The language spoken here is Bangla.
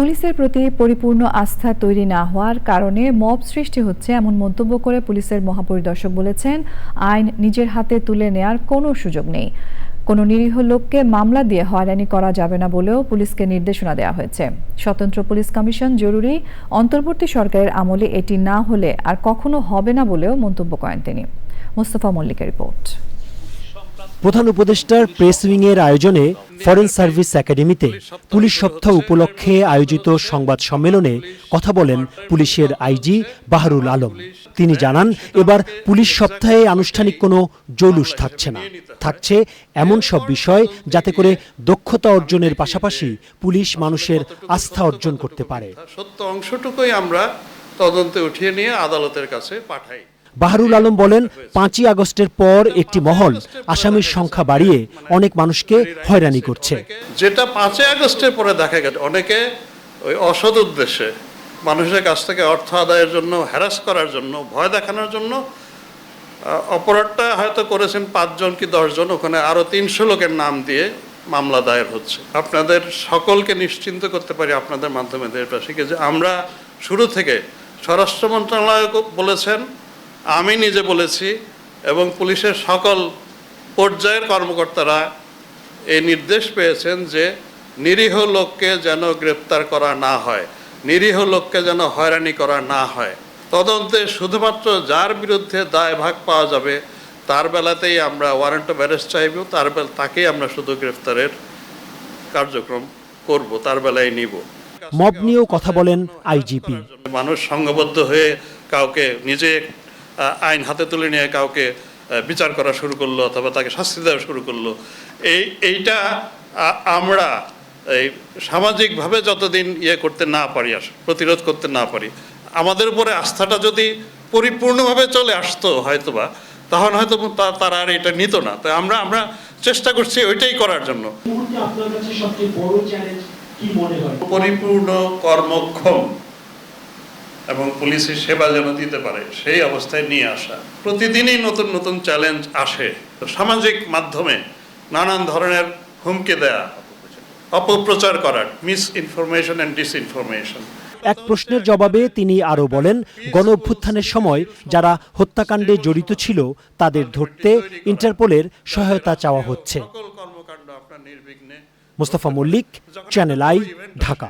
পুলিশের প্রতি পরিপূর্ণ আস্থা তৈরি না হওয়ার কারণে মব সৃষ্টি হচ্ছে এমন মন্তব্য করে পুলিশের মহাপরিদর্শক বলেছেন, আইন নিজের হাতে তুলে নেয়ার কোনো সুযোগ নেই। কোনো নিরীহ লোককে মামলা দিয়ে হয়রানি করা যাবে না বলেও পুলিশকে নির্দেশনা দেওয়া হয়েছে। স্বতন্ত্র পুলিশ কমিশন জরুরি, অন্তর্বর্তী সরকারের আমলে এটি না হলে আর কখনো হবে না বলেও মন্তব্য করেন তিনি। মোস্তফা মল্লিকের রিপোর্ট। প্রধান উপদেষ্টার প্রেস উইংয়ের আয়োজনে ফরেন সার্ভিস একাডেমিতে পুলিশ সপ্তাহ উপলক্ষে আয়োজিত সংবাদ সম্মেলনে কথা বলেন পুলিশের আইজি বাহারুল আলম। তিনি জানান, এবার পুলিশ সপ্তাহে আনুষ্ঠানিক কোনো জৌলুস থাকছে না। থাকছে এমন সব বিষয় যাতে করে দক্ষতা অর্জনের পাশাপাশি পুলিশ মানুষের আস্থা অর্জন করতে পারে। সত্য অংশটুকুই আমরা তদন্তে উঠিয়ে নিয়ে আদালতের কাছে পাঠাই। বাহারুল আলম বলেন, পাঁচই আগস্টের পর একটি মহল আসামির সংখ্যা বাড়িয়ে অনেক মানুষকে হয়রানি করছে। যেটা পাঁচই আগস্টের পরে দেখা গেছে, অনেকে ওই অসৎ উদ্দেশ্যে মানুষের কাছ থেকে অর্থ আদায়ের জন্য হ্যারাস করার জন্য, ভয় দেখানোর জন্য অপরাধটা হয়তো করেছেন পাঁচজন কি দশজন, ওখানে আরও তিনশো লোকের নাম দিয়ে মামলা দায়ের হচ্ছে। আপনাদের সকলকে নিশ্চিন্ত করতে পারি আপনাদের মাধ্যমে দেশবাসীকে যে আমরা শুরু থেকে স্বরাষ্ট্র মন্ত্রণালয় বলেছেন আমি নিজে বলেছি এবং পুলিশের সকল পর্যায়ের কর্মকর্তারা এই নির্দেশ পেয়েছেন যে নিরীহ লোককে যেন গ্রেপ্তার করা না হয় নিরীহ লোককে যেন হয়রানি করা না হয়। তদন্তে শুধুমাত্র যার বিরুদ্ধে দায় ভাগ পাওয়া যাবে তার বেলাতেই আমরা ওয়ারেন্ট অফ অ্যারেস্ট চাইব তার বেলা তাকেই আমরা শুধু গ্রেফতারের কার্যক্রম করব তার বেলায় নিব। মব নিয়েও কথা বলেন আইজিপি। মানুষ সংঘবদ্ধ হয়ে কাউকে নিজে আইন হাতে তুলে নিয়ে কাউকে বিচার করা শুরু করল অথবা তাকে শাস্তি দেওয়া শুরু করল। এই এইটা আমরা এই সামাজিকভাবে যতদিন ইয়ে করতে না পারি আস- প্রতিরোধ করতে না পারি আমাদের উপরে আস্থাটা যদি পরিপূর্ণভাবে চলে আসতো হয়তোবা তখন হয়তো তারা আর এটা নিত না। তাই আমরা আমরা চেষ্টা করছি ওইটাই করার জন্য। পরিপূর্ণ আপনার এবং পুলিশের সেবা যেন দিতে পারে সেই অবস্থায় নিয়ে আসা। প্রতিদিনই নতুন নতুন চ্যালেঞ্জ আসে। সামাজিক মাধ্যমে নানান ধরনের হুমকি দেয়া অপপ্রচার করার মিস ইনফরমেশন অ্যান্ড ডিসইনফরমেশন এক প্রশ্নের জবাবে তিনি আরও বলেন গণ অভ্যুত্থানের সময় যারা হত্যাকাণ্ডে জড়িত ছিল তাদের ধরতে ইন্টারপোলের সহায়তা চাওয়া হচ্ছে। Mostafa Mallik Channel I Dhaka